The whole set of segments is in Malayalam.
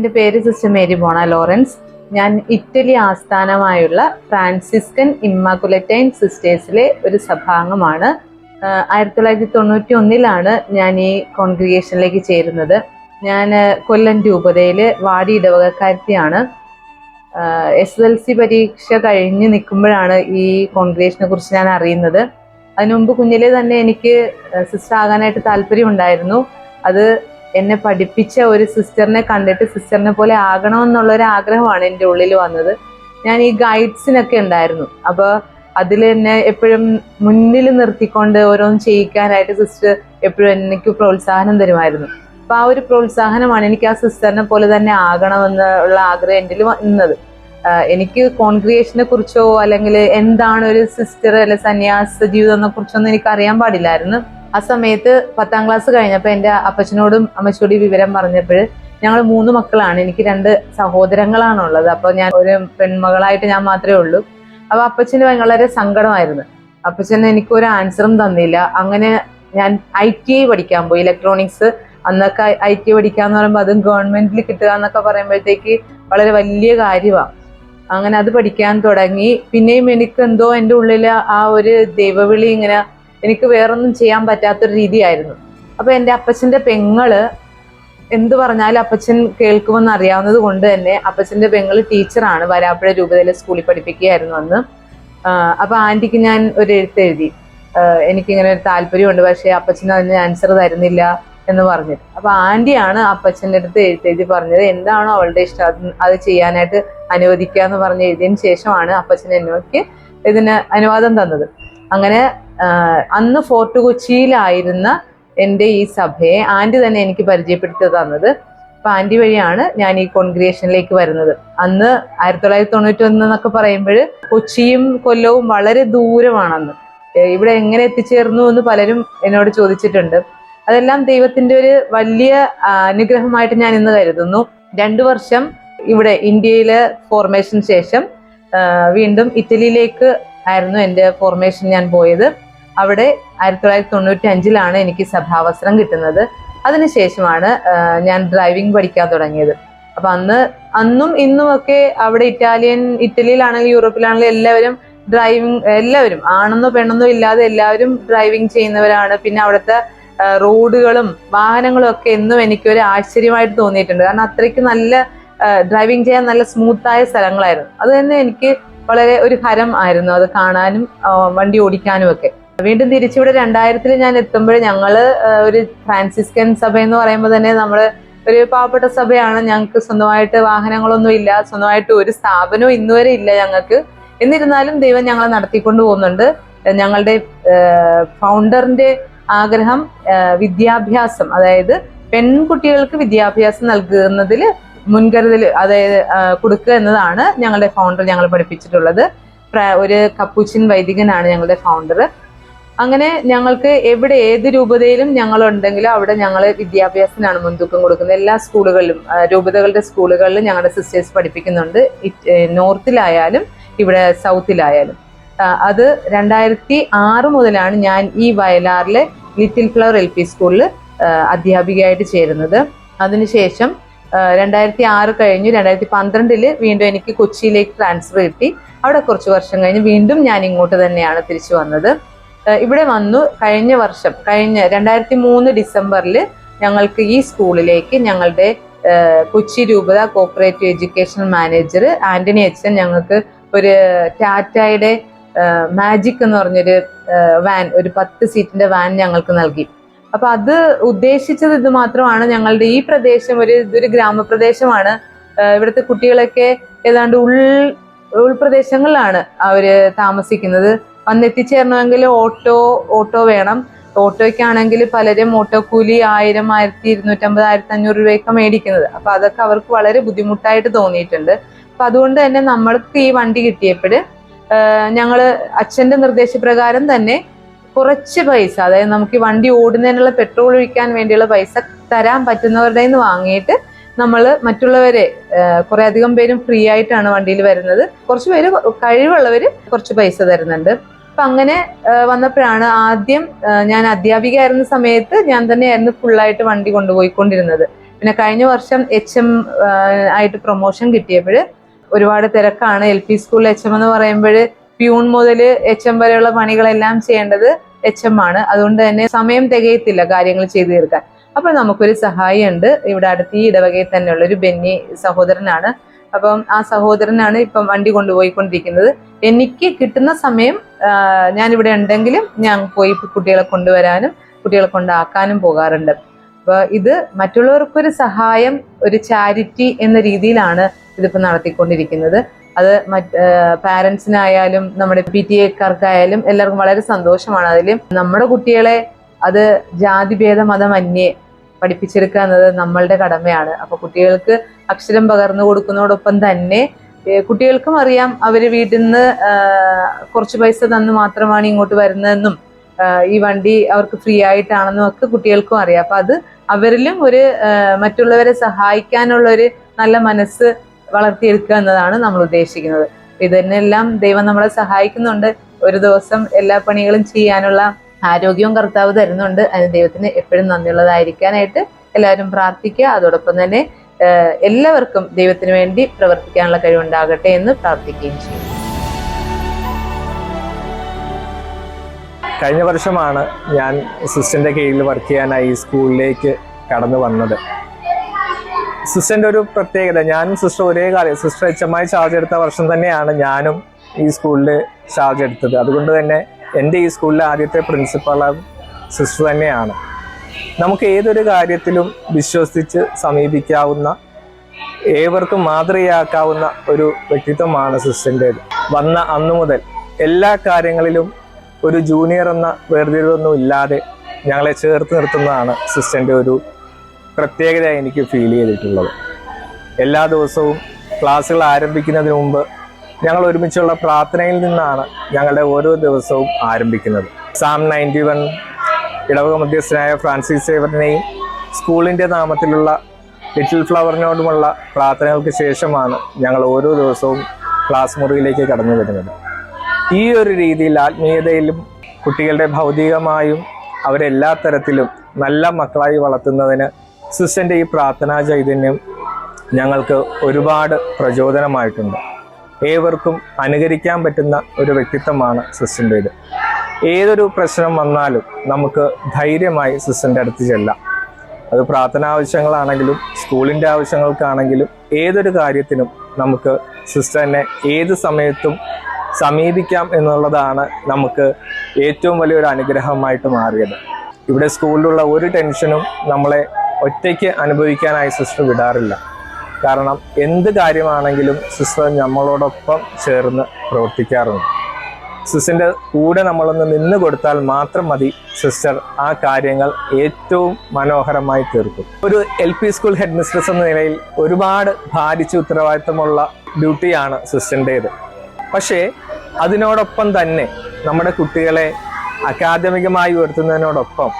എന്റെ പേര് സിസ്റ്റർ മേരി ബോണ ലോറൻസ്. ഞാൻ ഇറ്റലി ആസ്ഥാനമായുള്ള ഫ്രാൻസിസ്കൻ ഇമ്മാക്കുലറ്റൈൻ സിസ്റ്റേഴ്സിലെ ഒരു സഭാംഗമാണ്. ആയിരത്തി തൊള്ളായിരത്തി തൊണ്ണൂറ്റി ഒന്നിലാണ് ഞാൻ ഈ കോൺഗ്രിഗേഷനിലേക്ക് ചേരുന്നത്. ഞാൻ കൊല്ലം രൂപതയിൽ വാടി ഇടവകക്കാരത്തിയാണ് എസ് എൽ സി പരീക്ഷ കഴിഞ്ഞ് നിൽക്കുമ്പോഴാണ് ഈ കോൺഗ്രിഗേഷനെ കുറിച്ച് ഞാൻ അറിയുന്നത്. അതിനുമുമ്പ് കുഞ്ഞിലെ തന്നെ എനിക്ക് സിസ്റ്റർ ആകാനായിട്ട് താല്പര്യമുണ്ടായിരുന്നു. അത് എന്നെ പഠിപ്പിച്ച ഒരു സിസ്റ്ററിനെ കണ്ടിട്ട് സിസ്റ്ററിനെ പോലെ ആകണമെന്നുള്ള ഒരു ആഗ്രഹമാണ് എന്റെ ഉള്ളിൽ വന്നത്. ഞാൻ ഈ ഗൈഡ്സിനൊക്കെ ഉണ്ടായിരുന്നു. അപ്പോൾ അതിൽ എന്നെ എപ്പോഴും മുന്നിൽ നിർത്തിക്കൊണ്ട് ഓരോന്ന് ചെയ്യിക്കാനായിട്ട് സിസ്റ്റർ എപ്പോഴും എനിക്ക് പ്രോത്സാഹനം തരുമായിരുന്നു. അപ്പൊ ആ ഒരു പ്രോത്സാഹനമാണ് എനിക്ക് ആ സിസ്റ്ററിനെ പോലെ തന്നെ ആകണമെന്നുള്ള ആഗ്രഹം എന്റെ വന്നത് എനിക്ക് കോൺക്രിയേഷനെ കുറിച്ചോ അല്ലെങ്കിൽ എന്താണ് ഒരു സിസ്റ്റർ അല്ലെ സന്യാസ ജീവിതം എന്നെ കുറിച്ചൊന്നും എനിക്ക് അറിയാൻ പാടില്ലായിരുന്നു. ആ സമയത്ത് പത്താം ക്ലാസ് കഴിഞ്ഞപ്പോൾ എന്റെ അപ്പച്ചനോടും അമ്മച്ചോടും വിവരം പറഞ്ഞപ്പോൾ ഞങ്ങൾ മൂന്ന് മക്കളാണ്. എനിക്ക് രണ്ട് സഹോദരങ്ങളാണുള്ളത്. അപ്പോൾ ഞാൻ ഒരു പെൺമകളായിട്ട് ഞാൻ മാത്രമേ ഉള്ളൂ. അപ്പോൾ അപ്പച്ചന് വളരെ സങ്കടമായിരുന്നു. അപ്പച്ചൻ എനിക്ക് ഒരു ആൻസറും തന്നില്ല. അങ്ങനെ ഞാൻ ഐ ടി ഐ പഠിക്കാൻ പോയി. ഇലക്ട്രോണിക്സ് അന്നൊക്കെ ഐ ടി ഐ പഠിക്കാന്ന് പറയുമ്പോൾ അതും ഗവൺമെന്റിൽ കിട്ടുക എന്നൊക്കെ പറയുമ്പോഴത്തേക്ക് വളരെ വലിയ കാര്യമാണ് അങ്ങനെ അത് പഠിക്കാൻ തുടങ്ങി. പിന്നെയും എനിക്ക് എന്തോ എന്റെ ഉള്ളിൽ ആ ഒരു ദൈവവിളി ഇങ്ങനെ എനിക്ക് വേറൊന്നും ചെയ്യാൻ പറ്റാത്തൊരു രീതിയായിരുന്നു. അപ്പൊ എന്റെ അപ്പച്ചന്റെ പെങ്ങൾ എന്ത് പറഞ്ഞാലും അപ്പച്ചൻ കേൾക്കുമെന്ന് അറിയാവുന്നത് കൊണ്ട് തന്നെ അപ്പച്ചന്റെ പെങ്ങൾ ടീച്ചറാണ് വരാപ്പുഴ രൂപതയിലെ സ്കൂളിൽ പഠിപ്പിക്കുകയായിരുന്നു അന്ന്. അപ്പോൾ അപ്പൊ ആന്റിക്ക് ഞാൻ ഒരു എഴുത്ത് എഴുതി. ആഹ് എനിക്കിങ്ങനെ ഒരു താല്പര്യമുണ്ട് പക്ഷേ അപ്പച്ചൻ അതിന് ആൻസർ തരുന്നില്ല എന്ന് പറഞ്ഞിട്ട് അപ്പൊ ആന്റിയാണ് അപ്പച്ചന്റെ അടുത്ത് എഴുത്തെഴുതി പറഞ്ഞത് എന്താണോ അവളുടെ ഇഷ്ടം? അത് ചെയ്യാനായിട്ട് അനുവദിക്കുക എന്ന് പറഞ്ഞ് എഴുതിയതിന് ശേഷമാണ് അപ്പച്ചൻ എന്നോക്ക് ഇതിന് അനുവാദം തന്നത്. അങ്ങനെ അന്ന് ഫോർട്ട് കൊച്ചിയിലായിരുന്ന എന്റെ ഈ സഭയെ ആന്റി തന്നെ എനിക്ക് പരിചയപ്പെടുത്തി തന്നത്. അപ്പം ആന്റി വഴിയാണ് ഞാൻ ഈ കോൺഗ്രിയേഷനിലേക്ക് വരുന്നത്. അന്ന് ആയിരത്തി തൊള്ളായിരത്തി തൊണ്ണൂറ്റി ഒന്ന് എന്നൊക്കെ പറയുമ്പോൾ കൊച്ചിയും കൊല്ലവും വളരെ ദൂരമാണെന്ന്. ഇവിടെ എങ്ങനെ എത്തിച്ചേർന്നു എന്ന് പലരും എന്നോട് ചോദിച്ചിട്ടുണ്ട്. അതെല്ലാം ദൈവത്തിന്റെ ഒരു വലിയ അനുഗ്രഹമായിട്ട് ഞാൻ ഇന്ന് കരുതുന്നു. രണ്ടു വർഷം ഇവിടെ ഇന്ത്യയിലെ ഫോർമേഷൻ ശേഷം വീണ്ടും ഇറ്റലിയിലേക്ക് ആയിരുന്നു എന്റെ ഫോർമേഷൻ ഞാൻ പോയത്. അവിടെ ആയിരത്തി തൊള്ളായിരത്തി തൊണ്ണൂറ്റി അഞ്ചിലാണ് എനിക്ക് സഭാവസരം കിട്ടുന്നത്. അതിനുശേഷമാണ് ഞാൻ ഡ്രൈവിംഗ് പഠിക്കാൻ തുടങ്ങിയത്. അപ്പൊ അന്ന് അന്നും ഇന്നുമൊക്കെ അവിടെ ഇറ്റാലിയൻ ഇറ്റലിയിലാണെങ്കിലും യൂറോപ്പിലാണെങ്കിലും എല്ലാവരും ഡ്രൈവിംഗ് എല്ലാവരും ആണെന്നോ പെണ്ണെന്നോ ഇല്ലാതെ എല്ലാവരും ഡ്രൈവിംഗ് ചെയ്യുന്നവരാണ്. പിന്നെ അവിടുത്തെ റോഡുകളും വാഹനങ്ങളും ഒക്കെ എന്നും എനിക്കൊരു ആശ്ചര്യമായിട്ട് തോന്നിയിട്ടുണ്ട്. കാരണം അത്രയ്ക്ക് നല്ല ഡ്രൈവിംഗ് ചെയ്യാൻ നല്ല സ്മൂത്തായ സ്ഥലങ്ങളായിരുന്നു. അത് തന്നെ എനിക്ക് വളരെ ഒരു ഹരം ആയിരുന്നു. അത് കാണാനും വണ്ടി ഓടിക്കാനും ഒക്കെ. വീണ്ടും തിരിച്ചിവിടെ രണ്ടായിരത്തിൽ ഞാൻ എത്തുമ്പോൾ ഞങ്ങൾ ഒരു ഫ്രാൻസിസ്കൻ സഭ എന്ന് പറയുമ്പോൾ തന്നെ നമ്മൾ ഒരു പാവപ്പെട്ട സഭയാണ്. ഞങ്ങൾക്ക് സ്വന്തമായിട്ട് വാഹനങ്ങളൊന്നും ഇല്ല. സ്വന്തമായിട്ട് ഒരു സ്ഥാപനവും ഇന്നുവരെ ഇല്ല ഞങ്ങൾക്ക് എന്നിരുന്നാലും ദൈവം ഞങ്ങളെ നടത്തിക്കൊണ്ടു പോകുന്നുണ്ട്. ഞങ്ങളുടെ ഫൗണ്ടറിന്റെ ആഗ്രഹം വിദ്യാഭ്യാസം. അതായത് പെൺകുട്ടികൾക്ക് വിദ്യാഭ്യാസം നൽകുന്നതിൽ മുൻകരുതൽ അതായത് കൊടുക്കുക എന്നതാണ് ഞങ്ങളുടെ ഫൗണ്ടർ ഞങ്ങൾ പഠിപ്പിച്ചിട്ടുള്ളത്. ഒരു കപ്പൂച്ചിൻ വൈദികനാണ് ഞങ്ങളുടെ ഫൗണ്ടർ അങ്ങനെ ഞങ്ങൾക്ക് എവിടെ ഏത് രൂപതയിലും ഞങ്ങൾ ഉണ്ടെങ്കിലും അവിടെ ഞങ്ങൾ വിദ്യാഭ്യാസത്തിനാണ് മുൻതൂക്കം കൊടുക്കുന്നത്. എല്ലാ സ്കൂളുകളിലും രൂപതകളുടെ സ്കൂളുകളിലും ഞങ്ങളുടെ സിസ്റ്റേഴ്സ് പഠിപ്പിക്കുന്നുണ്ട്. നോർത്തിലായാലും ഇവിടെ സൗത്തിലായാലും. അത് രണ്ടായിരത്തി ആറ് മുതലാണ് ഞാൻ ഈ വയലാറിലെ ലിറ്റിൽ ഫ്ലവർ എൽ പി സ്കൂളിൽ അധ്യാപികയായിട്ട് ചേരുന്നത്. അതിനുശേഷം രണ്ടായിരത്തി ആറ് കഴിഞ്ഞു. രണ്ടായിരത്തി പന്ത്രണ്ടിൽ വീണ്ടും എനിക്ക് കൊച്ചിയിലേക്ക് ട്രാൻസ്ഫർ കിട്ടി. അവിടെ കുറച്ച് വർഷം കഴിഞ്ഞ് വീണ്ടും ഞാൻ ഇങ്ങോട്ട് തന്നെയാണ് തിരിച്ചു വന്നത്. ഇവിടെ വന്നു കഴിഞ്ഞ വർഷം കഴിഞ്ഞ രണ്ടായിരത്തി മൂന്ന് ഡിസംബറിൽ ഞങ്ങൾക്ക് ഈ സ്കൂളിലേക്ക് ഞങ്ങളുടെ കൊച്ചി രൂപത കോപ്പറേറ്റീവ് എഡ്യൂക്കേഷൻ മാനേജർ ആന്റണി അച്ഛൻ ഞങ്ങൾക്ക് ഒരു ടാറ്റയുടെ മാജിക് എന്ന് പറഞ്ഞൊരു വാൻ ഒരു പത്ത് സീറ്റിന്റെ വാൻ ഞങ്ങൾക്ക് നൽകി. അപ്പൊ അത് ഉദ്ദേശിച്ചത് ഇത് മാത്രമാണ്. ഞങ്ങളുടെ ഈ പ്രദേശം ഒരു ഇതൊരു ഗ്രാമപ്രദേശമാണ്. ഇവിടുത്തെ കുട്ടികളൊക്കെ ഏതാണ്ട് ഉൾ ഉൾപ്രദേശങ്ങളിലാണ് അവർ താമസിക്കുന്നത്. വന്നെത്തിച്ചേരണമെങ്കിൽ ഓട്ടോ ഓട്ടോ വേണം. ഓട്ടോയ്ക്കാണെങ്കിൽ പലരും ഓട്ടോ കൂലി ആയിരം ആയിരത്തി ഇരുന്നൂറ്റമ്പത് ആയിരത്തി അഞ്ഞൂറ് രൂപയൊക്കെ മേടിക്കുന്നത്. അപ്പൊ അതൊക്കെ അവർക്ക് വളരെ ബുദ്ധിമുട്ടായിട്ട് തോന്നിയിട്ടുണ്ട്. അപ്പൊ അതുകൊണ്ട് തന്നെ നമ്മൾക്ക് ഈ വണ്ടി കിട്ടിയപ്പോൾ ഞങ്ങൾ അച്ഛന്റെ നിർദ്ദേശപ്രകാരം തന്നെ കുറച്ച് പൈസ അതായത് നമുക്ക് ഈ വണ്ടി ഓടുന്നതിനുള്ള പെട്രോൾ ഒഴിക്കാൻ വേണ്ടിയുള്ള പൈസ തരാൻ പറ്റുന്നവരുടെ നിന്ന് വാങ്ങിയിട്ട് നമ്മൾ മറ്റുള്ളവരെ കുറെ അധികം പേരും ഫ്രീ ആയിട്ടാണ് വണ്ടിയിൽ വരുന്നത്. കുറച്ച് പേര് കഴിവുള്ളവർ കുറച്ച് പൈസ തരുന്നുണ്ട്. അപ്പൊ അങ്ങനെ വന്നപ്പോഴാണ് ആദ്യം ഞാൻ അധ്യാപിക ആയിരുന്ന സമയത്ത് ഞാൻ തന്നെയായിരുന്നു ഫുള്ളായിട്ട് വണ്ടി കൊണ്ടുപോയിക്കൊണ്ടിരുന്നത്. പിന്നെ കഴിഞ്ഞ വർഷം എച്ച് എം ആയിട്ട് പ്രൊമോഷൻ കിട്ടിയപ്പോൾ ഒരുപാട് തിരക്കാണ്. എൽ പി സ്കൂളിൽ എച്ച് എം എന്ന് പറയുമ്പോൾ പ്യൂൺ മുതൽ എച്ച് എം വരെയുള്ള പണികളെല്ലാം ചെയ്യേണ്ടത് എച്ച് എം ആണ്. അതുകൊണ്ട് തന്നെ സമയം തികയത്തില്ല കാര്യങ്ങൾ ചെയ്തു തീർക്കാൻ. അപ്പോൾ നമുക്കൊരു സഹായി ഉണ്ട് ഇവിടെ അടുത്ത് ഈ ഇടവകയിൽ തന്നെയുള്ള ഒരു ബെന്നി സഹോദരനാണ്. അപ്പം ആ സഹോദരനാണ് ഇപ്പം വണ്ടി കൊണ്ടുപോയിക്കൊണ്ടിരിക്കുന്നത്. എനിക്ക് കിട്ടുന്ന സമയം ഞാനിവിടെ ഉണ്ടെങ്കിലും ഞാൻ പോയി കുട്ടികളെ കൊണ്ടുവരാനും കുട്ടികളെ കൊണ്ടാക്കാനും പോകാറുണ്ട്. അപ്പോൾ ഇത് മറ്റുള്ളവർക്കൊരു സഹായം ഒരു ചാരിറ്റി എന്ന രീതിയിലാണ് ഇതിപ്പോൾ നടത്തിക്കൊണ്ടിരിക്കുന്നത്. അത് മറ്റ് പാരൻസിനായാലും നമ്മുടെ പി ടി എക്കാർക്കായാലും എല്ലാവർക്കും വളരെ സന്തോഷമാണ്. അതിലും നമ്മുടെ കുട്ടികളെ അത് ജാതിഭേദ മതമന്യേ പഠിപ്പിച്ചെടുക്കുക എന്നത് നമ്മളുടെ കടമയാണ്. അപ്പോൾ കുട്ടികൾക്ക് അക്ഷരം പകർന്നു കൊടുക്കുന്നതോടൊപ്പം തന്നെ കുട്ടികൾക്കും അറിയാം അവർ വീട്ടിൽ നിന്ന് കുറച്ച് പൈസ തന്ന് മാത്രമാണ് ഇങ്ങോട്ട് വരുന്നതെന്നും ഈ വണ്ടി അവർക്ക് ഫ്രീ ആയിട്ടാണെന്നും ഒക്കെ കുട്ടികൾക്കും അറിയാം. അപ്പൊ അത് അവരിലും ഒരു മറ്റുള്ളവരെ സഹായിക്കാനുള്ള ഒരു നല്ല മനസ്സ് വളർത്തിയെടുക്കുക എന്നതാണ് നമ്മൾ ഉദ്ദേശിക്കുന്നത്. ഇതിനെല്ലാം ദൈവം നമ്മളെ സഹായിക്കുന്നുണ്ട്. ഒരു ദിവസം എല്ലാ പണികളും ചെയ്യാനുള്ള ആരോഗ്യവും കർത്താവ് തരുന്നുണ്ട്. അതിന് ദൈവത്തിന് എപ്പോഴും നന്ദിയുള്ളതായിരിക്കാനായിട്ട് എല്ലാവരും പ്രാർത്ഥിക്കുക. അതോടൊപ്പം തന്നെ എല്ലാവർക്കും ദൈവത്തിന് വേണ്ടി പ്രവർത്തിക്കാനുള്ള കഴിവുണ്ടാകട്ടെ എന്ന് പ്രാർത്ഥിക്കുകയും ചെയ്യും. കഴിഞ്ഞ വർഷമാണ് ഞാൻ സിസ്റ്ററിന്റെ കീഴിൽ വർക്ക് ചെയ്യാനായി സ്കൂളിലേക്ക് കടന്നു വന്നത്. സിസ്റ്ററിന്റെ ഒരു പ്രത്യേകത ഞാനും സിസ്റ്റർ ഒരേ കാര്യം സിസ്റ്റർ എച്ച് എം ഐ ചാർജ് എടുത്ത വർഷം തന്നെയാണ് ഞാനും ഈ സ്കൂളിൽ ചാർജ് എടുത്തത്. അതുകൊണ്ട് തന്നെ എന്റെ ഈ സ്കൂളിലെ ആദ്യത്തെ പ്രിൻസിപ്പളും സിസ്റ്റർ തന്നെയാണ്. നമുക്ക് ഏതൊരു കാര്യത്തിലും വിശ്വസിച്ച് സമീപിക്കാവുന്ന ഏവർക്കും മാതൃകയാക്കാവുന്ന ഒരു വ്യക്തിത്വമാണ് സിസ്റ്ററിന്റേത്. വന്ന അന്നു മുതൽ എല്ലാ കാര്യങ്ങളിലും ഒരു ജൂനിയർ എന്ന വേർതിരിവൊന്നും ഇല്ലാതെ ഞങ്ങളെ ചേർത്ത് നിർത്തുന്നതാണ് സിസ്റ്ററിന്റെ ഒരു പ്രത്യേകത എനിക്ക് ഫീൽ ചെയ്തിട്ടുള്ളത്. എല്ലാ ദിവസവും ക്ലാസ്സുകൾ ആരംഭിക്കുന്നതിന് മുമ്പ് ഞങ്ങൾ ഒരുമിച്ചുള്ള പ്രാർത്ഥനയിൽ നിന്നാണ് ഞങ്ങളുടെ ഓരോ ദിവസവും ആരംഭിക്കുന്നത്. സാം നയന്റി വൺ ഇടവക മധ്യസ്ഥനായ ഫ്രാൻസിസ് സേവറിനെയും സ്കൂളിന്റെ നാമത്തിലുള്ള ലിറ്റിൽ ഫ്ലവറിനോടുമുള്ള പ്രാർത്ഥനകൾക്ക് ശേഷമാണ് ഞങ്ങൾ ഓരോ ദിവസവും ക്ലാസ് മുറിയിലേക്ക് കടന്നു വരുന്നത്. ഈ ഒരു രീതിയിൽ ആത്മീയതയിലും കുട്ടികളുടെ ഭൗതികമായും അവരെല്ലാ തരത്തിലും നല്ല മക്കളായി വളർത്തുന്നതിന് സിസ്റ്റന്റെ ഈ പ്രാർത്ഥനാ ചൈതന്യം ഞങ്ങൾക്ക് ഒരുപാട് പ്രചോദനമായിട്ടുണ്ട്. ഏവർക്കും അനുകരിക്കാൻ പറ്റുന്ന ഒരു വ്യക്തിത്വമാണ് സിസ്റ്റന്റേത് ഏതൊരു പ്രശ്നം വന്നാലും നമുക്ക് ധൈര്യമായി സിസ്റ്ററിന്റെ അടുത്ത് ചെല്ലാം. അത് പ്രാർത്ഥന ആവശ്യങ്ങളാണെങ്കിലും സ്കൂളിന്റെ ആവശ്യങ്ങൾക്കാണെങ്കിലും ഏതൊരു കാര്യത്തിനും നമുക്ക് സിസ്റ്ററിനെ ഏത് സമയത്തും സമീപിക്കാം എന്നുള്ളതാണ് നമുക്ക് ഏറ്റവും വലിയൊരു അനുഗ്രഹമായിട്ട് മാറിയത്. ഇവിടെ സ്കൂളിലുള്ള ഒരു ടെൻഷനും നമ്മളെ ഒറ്റയ്ക്ക് അനുഭവിക്കാനായി സിസ്റ്റർ വിടാറില്ല. കാരണം എന്ത് കാര്യമാണെങ്കിലും സിസ്റ്റർ നമ്മളോടൊപ്പം ചേർന്ന് പ്രവർത്തിക്കാറുണ്ട്. സിസ്റ്ററിന്റെ കൂടെ നമ്മളൊന്ന് നിന്ന് കൊടുത്താൽ മാത്രം മതി സിസ്റ്റർ. ആ കാര്യങ്ങൾ ഏറ്റവും മനോഹരമായി തീർക്കും. ഒരു L P school headmistress എന്ന നിലയിൽ ഒരുപാട് ഭാരിച്ച ഉത്തരവാദിത്തമുള്ള ഡ്യൂട്ടിയാണ് സിസ്റ്ററിന്റേത് പക്ഷേ അതിനോടൊപ്പം തന്നെ നമ്മുടെ കുട്ടികളെ അക്കാദമികമായി ഉയർത്തുന്നതിനോടൊപ്പം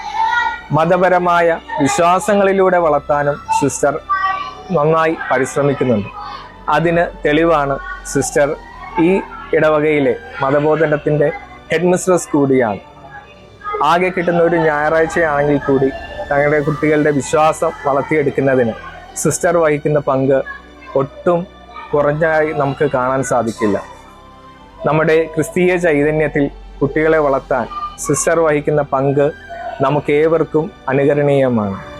മതപരമായ വിശ്വാസങ്ങളിലൂടെ വളർത്താനും സിസ്റ്റർ നന്നായി പരിശ്രമിക്കുന്നുണ്ട്. അതിന് തെളിവാണ് സിസ്റ്റർ ഈ ഇടവകയിലെ മതബോധനത്തിന്റെ ഹെഡ് മിസ്ട്രസ് കൂടിയാണ്. ആകെ കിട്ടുന്ന ഒരു ഞായറാഴ്ചയാണെങ്കിൽ കൂടി തങ്ങളുടെ കുട്ടികളുടെ വിശ്വാസം വളർത്തിയെടുക്കുന്നതിന് സിസ്റ്റർ വഹിക്കുന്ന പങ്ക് ഒട്ടും കുറഞ്ഞായി നമുക്ക് കാണാൻ സാധിക്കില്ല. നമ്മുടെ ക്രിസ്തീയ ചൈതന്യത്തിൽ കുട്ടികളെ വളർത്താൻ സിസ്റ്റർ വഹിക്കുന്ന പങ്ക് നമുക്കേവർക്കും അനുകരണീയമാണ്.